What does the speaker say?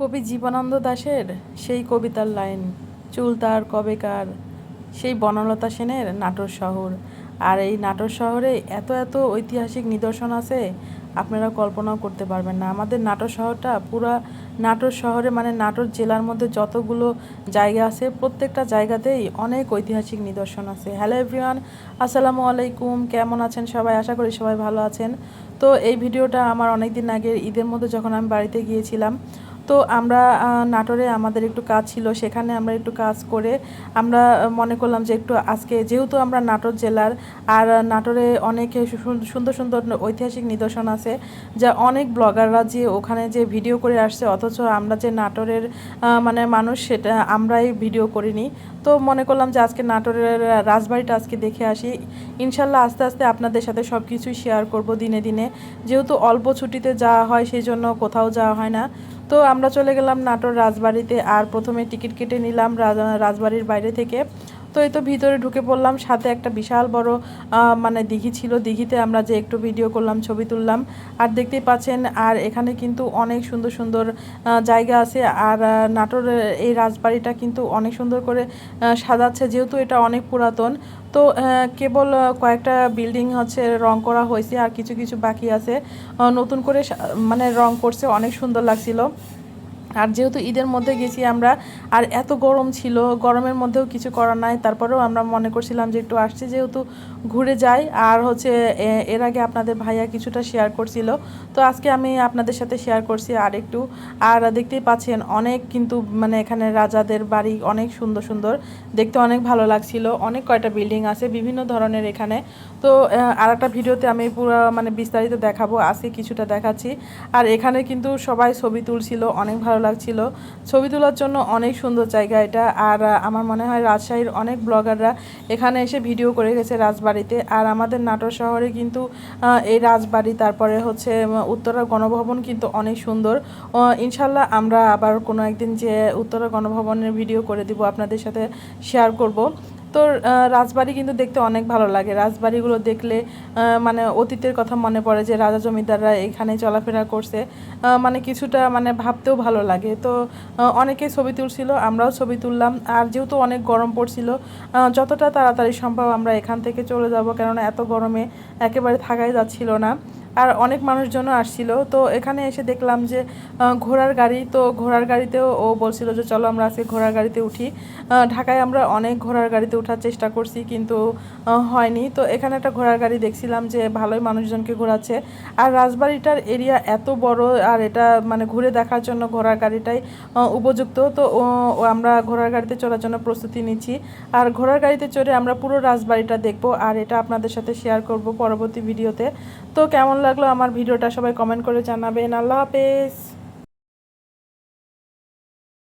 কবি জীবনানন্দ দাশের সেই কবিতার লাইন, চুল তার কবেকার সেই বনলতা সেনের নাটোর শহর। আর এই নাটোর শহরে এত এত ঐতিহাসিক নিদর্শন আছে আপনারা কল্পনাও করতে পারবেন না। আমাদের নাটোর শহরটা পুরা নাটোর শহরে মানে নাটোর জেলার মধ্যে যতগুলো জায়গা আছে, প্রত্যেকটা জায়গাতেই অনেক ঐতিহাসিক নিদর্শন আছে। হ্যালো এভরিওয়ান আসসালামু আলাইকুম। কেমন আছেন সবাই? আশা করি সবাই ভালো আছেন। তো এই ভিডিওটা আমার অনেক দিন আগে ঈদের মধ্যে যখন আমি বাড়িতে গিয়েছিলাম তো আমরা নাটোরে আমাদের একটু কাজ ছিল, সেখানে আমরা একটু কাজ করে আমরা মনে করলাম যে একটু আজকে যেহেতু আমরা নাটোর জেলার, আর নাটোরে অনেক সুন্দর সুন্দর ঐতিহাসিক নিদর্শন আছে, যা অনেক ব্লগাররা যে ওখানে যে ভিডিও করে আসছে, অথচ আমরা যে নাটোরের মানে মানুষ সেটা আমরাই ভিডিও করিনি। তো মনে করলাম যে আজকে নাটোরের রাজবাড়িটা আজকে দেখে আসি। ইনশাল্লাহ আস্তে আস্তে আপনাদের সাথে সব কিছুই শেয়ার করব দিনে দিনে। যেহেতু অল্প ছুটিতে যাওয়া হয়, সেই জন্য কোথাও যাওয়া হয় না। তো আমরা চলে গেলাম নাটোর রাজবাড়িতে আর প্রথমে টিকিট কেটে নিলাম রাজ- রাজবাড়ির বাইরে থেকে। তো এই তো ভিতরে ঢুকে পড়লাম সাথে একটা বিশাল বড় মানে দিঘি ছিল। দিঘিতে আমরা যে একটু ভিডিও করলাম ছবি তুললাম। আর দেখতেই পাচ্ছেন আর এখানে কিন্তু অনেক সুন্দর সুন্দর জায়গা আছে। আর আহ, নাটোরের এই রাজবাড়িটা কিন্তু অনেক সুন্দর করে সাজাচ্ছে। যেহেতু এটা অনেক পুরাতন তো কেবল কয়েকটা বিল্ডিং হচ্ছে রং করা হয়েছে আর কিছু কিছু বাকি আছে। নতুন করে মানে রং করছে অনেক সুন্দর লাগছিল। আর যেহেতু ঈদের মধ্যে গেছি আমরা, আর এত গরম ছিল, গরমের মধ্যেও কিছু করার নাই, তারপরেও আমরা মনে করছিলাম যে একটু আসছি যেহেতু ঘুরে যাই, আর হচ্ছে এর আগে আপনাদের ভাইয়া কিছুটা শেয়ার করছিল, তো আজকে আমি আপনাদের সাথে শেয়ার করছি আর একটু, আর দেখতেই পাচ্ছেন অনেক কিন্তু মানে এখানে রাজাদের বাড়ি অনেক সুন্দর সুন্দর, দেখতে অনেক ভালো লাগছিল, অনেক কয়টা বিল্ডিং আছে, বিভিন্ন ধরনের এখানে, তো আর একটা ভিডিওতে আমি পুরো মানে বিস্তারিত দেখাবো, আজকে কিছুটা দেখাচ্ছি, আর এখানে কিন্তু সবাই ছবি তুলছিল, অনেক ভালো লাগছিল। ছবি তোলার জন্য অনেক সুন্দর জায়গা এটা। আর আমার মনে হয় রাজশাহীর অনেক ব্লগাররা এখানে এসে ভিডিও করে গেছে রাজবাড়িতে। আর আমাদের নাটোর শহরে কিন্তু এই রাজবাড়ি, তারপরে হচ্ছে উত্তরা গণভবন কিন্তু অনেক সুন্দর। ইনশাল্লাহ আমরা আবার কোনো একদিন যে উত্তরা গণভবনের ভিডিও করে দিব, আপনাদের সাথে শেয়ার করব। তো রাজবাড়ি কিন্তু দেখতে অনেক ভালো লাগে। রাজবাড়িগুলো দেখলে মানে অতীতের কথা মনে পড়ে যে রাজা জমিদাররা এখানে চলাফেরা করছে। মানে কিছুটা মানে ভাবতেও ভালো লাগে। তো অনেকেই ছবি তুলছিল, আমরাও ছবি তুললাম। আর যেহেতু অনেক গরম পড়ছিল যতটা তাড়াতাড়ি সম্ভব আমরা এখান থেকে চলে যাব, কেননা এত গরমে একেবারে থাকাই যাচ্ছিল না। আর অনেক মানুষজনও আসছিল। তো এখানে এসে দেখলাম যে ঘোড়ার গাড়ি, তো ঘোড়ার গাড়িতেও ও বলছিল যে, চলো আমরা আজকে ঘোড়ার গাড়িতে উঠি। ঢাকায় আমরা অনেক ঘোড়ার গাড়িতে ওঠার চেষ্টা করছি, কিন্তু হয়নি। তো এখানে একটা ঘোড়ার গাড়ি দেখছিলাম যে, ভালোই মানুষজনকে ঘোরাচ্ছে। আর রাজবাড়িটার এরিয়া এত বড়, আর এটা মানে ঘুরে দেখার জন্য ঘোড়ার গাড়িটাই উপযুক্ত। তো আমরা ঘোড়ার গাড়িতে চড়ার জন্য প্রস্তুতি নিচ্ছি। আর ঘোড়ার গাড়িতে চড়ে আমরা পুরো রাজবাড়িটা দেখব, আর এটা আপনাদের সাথে শেয়ার করব পরবর্তী ভিডিওতে তো কেমন লাগল আমার ভিডিওটা সবাই কমেন্ট করে জানাবেন। আল্লাহ হাফেজ।